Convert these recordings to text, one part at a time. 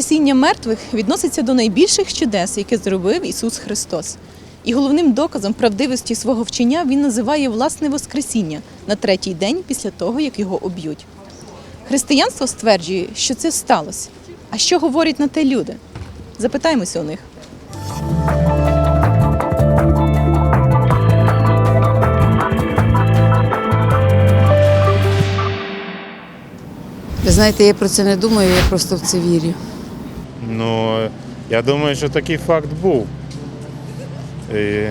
Воскресіння мертвих відноситься до найбільших чудес, яке зробив Ісус Христос. І головним доказом правдивості свого вчення він називає власне Воскресіння на третій день після того, як його об'ють. Християнство стверджує, що це сталося. А що говорять на те люди? Запитаємося у них. Ви знаєте, я про це не думаю, я просто в це вірю. Ну, я думаю, що такий факт був. І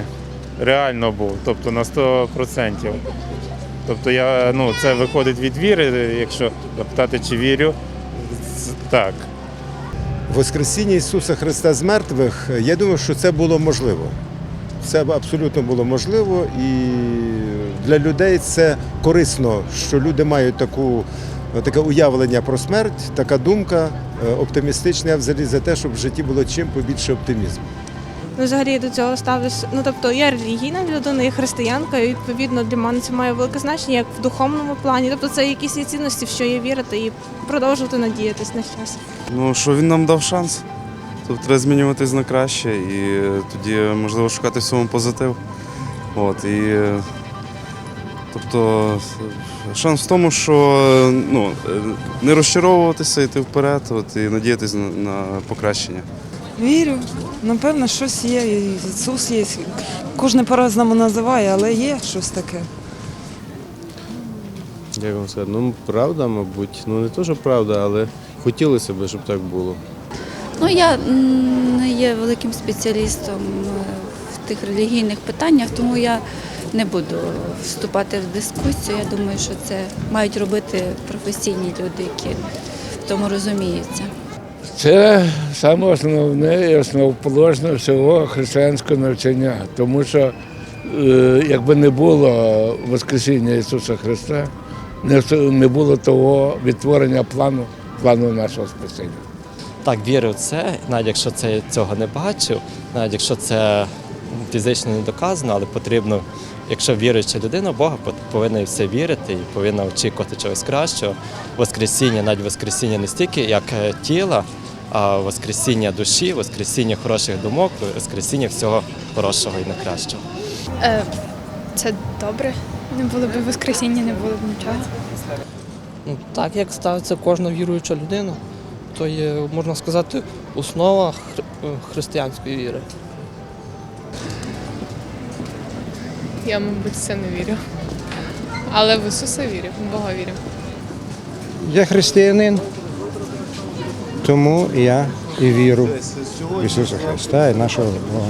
реально був, тобто на 100%. Тобто я, ну, це виходить від віри, якщо запитати, чи вірю, так. Воскресіння Ісуса Христа з мертвих, я думаю, що це було можливо. Це абсолютно було можливо, і для людей це корисно, що люди мають таку, таке уявлення про смерть, така думка е, оптимістична. Я взагалі за те, щоб в житті було чим побільше оптимізму. Ну, взагалі я до цього ставлюсь. Ну тобто я релігійна людина, я християнка, і відповідно для мене це має велике значення як в духовному плані. Тобто це якісь є цінності, в що є вірити і продовжувати надіятись на щось. Ну, що він нам дав шанс. Тобто треба змінюватись на краще і е, тоді можливо шукати в цьому позитив. От, і, е, тобто шанс в тому, що ну, не розчаровуватися, йти вперед от, і надіятися на, на покращення. Вірю. Напевно, щось є. Ісус є. Кожен по-разному називає, але є щось таке. Як вам сказати, ну правда, мабуть. Ну не то, що правда, але хотілося б, щоб так було. Ну, я не є великим спеціалістом е, в тих релігійних питаннях, тому я не буду вступати в дискусію. Я думаю, що це мають робити професійні люди, які в тому розуміються. Це саме основне і основоположне всього християнського навчання, тому що е, якби не було Воскресіння Ісуса Христа, не, не було того відтворення плану, плану нашого спасіння. Так, вірю в це, навіть якщо це цього не бачив, навіть якщо це фізично не доказано, але потрібно, якщо віруюча людина, Бога повинна все вірити і повинна очікувати чогось кращого. Воскресіння, навіть Воскресіння не стільки як е, тіла, а Воскресіння душі, Воскресіння хороших думок, Воскресіння всього хорошого і найкращого. Е, це добре. Не було б воскресіння, не було б нічого. Ну, так, як ставиться кожна віруюча людина, то є, можна сказати, основа хри- е, християнської віри. Я, мабуть, це не вірю. Але в Ісуса вірю, в Бога вірю. Я християнин, тому я і вірю в Ісуса Христа і нашого Бога.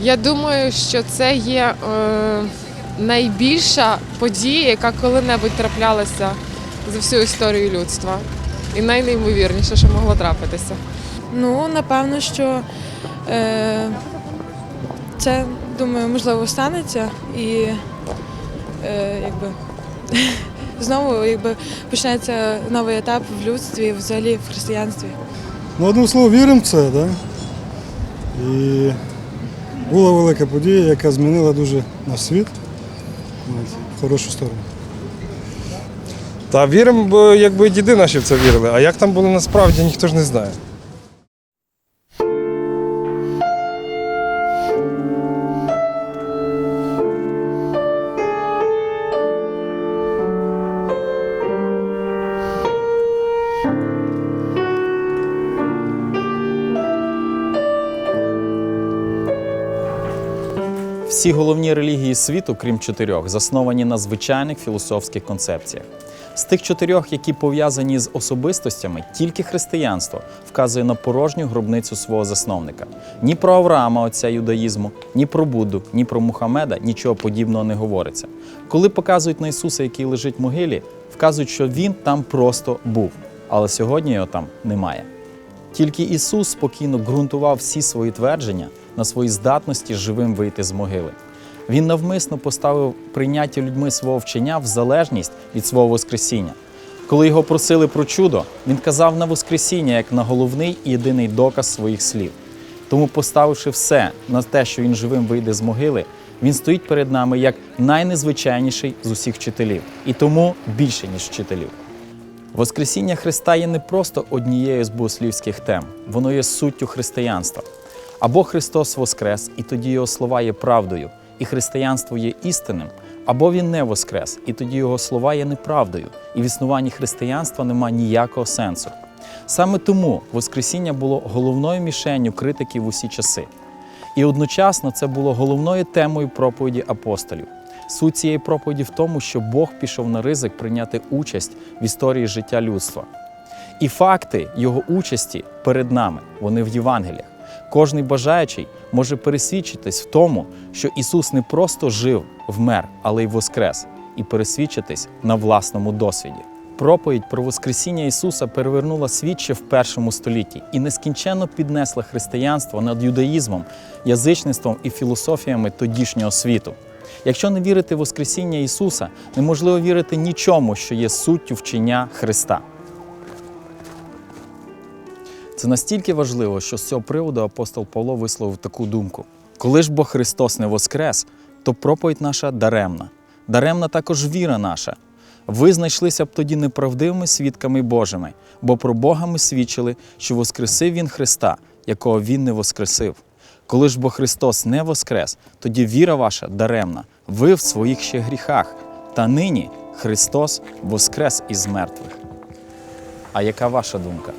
Я думаю, що це є е, найбільша подія, яка коли-небудь траплялася за всю історію людства. І найнеймовірніше, що могло трапитися. Ну, напевно, що е, це, думаю, можливо, станеться і е, якби знову якби почнеться новий етап в людстві, взагалі в християнстві. Ну, одним словом, віримо в це, да? І була велика подія, яка змінила дуже наш світ в хорошу сторону. Та віримо, бо якби діди наші в це вірили. А як там було насправді, ніхто ж не знає. Всі головні релігії світу, крім чотирьох, засновані на звичайних філософських концепціях. З тих чотирьох, які пов'язані з особистостями, тільки християнство вказує на порожню гробницю свого засновника. Ні про Авраама, отця юдаїзму, ні про Будду, ні про Мухаммеда нічого подібного не говориться. Коли показують на Ісуса, який лежить в могилі, вказують, що він там просто був, але сьогодні його там немає. Тільки Ісус спокійно ґрунтував всі свої твердження на своїй здатності живим вийти з могили. Він навмисно поставив прийняття людьми свого вчення в залежність від свого Воскресіння. Коли його просили про чудо, він казав на Воскресіння як на головний і єдиний доказ своїх слів. Тому, поставивши все на те, що він живим вийде з могили, він стоїть перед нами як найнезвичайніший з усіх вчителів, і тому більше, ніж вчителів. Воскресіння Христа є не просто однією з богослівських тем, воно є суттю християнства. Або Христос Воскрес, і тоді Його слова є правдою, і християнство є істинним, або Він не воскрес, і тоді Його слова є неправдою, і в існуванні християнства нема ніякого сенсу. Саме тому Воскресіння було головною мішенню критиків в усі часи. І одночасно це було головною темою проповіді апостолів. Суть цієї проповіді в тому, що Бог пішов на ризик прийняти участь в історії життя людства. І факти його участі перед нами, вони в Євангеліях. Кожний бажаючий може пересвідчитись в тому, що Ісус не просто жив, вмер, але й воскрес, і пересвідчитись на власному досвіді. Проповідь про Воскресіння Ісуса перевернула світ ще в першому столітті і нескінченно піднесла християнство над юдаїзмом, язичництвом і філософіями тодішнього світу. Якщо не вірити в Воскресіння Ісуса, неможливо вірити нічому, що є суттю вчення Христа. Це настільки важливо, що з цього приводу апостол Павло висловив таку думку: коли ж бо Христос не воскрес, то проповідь наша даремна. Даремна також віра наша. Ви знайшлися б тоді неправдивими свідками Божими, бо про Бога ми свідчили, що воскресив Він Христа, якого Він не воскресив. Коли ж бо Христос не воскрес, тоді віра ваша даремна, ви в своїх ще гріхах. Та нині Христос воскрес із мертвих. А яка ваша думка?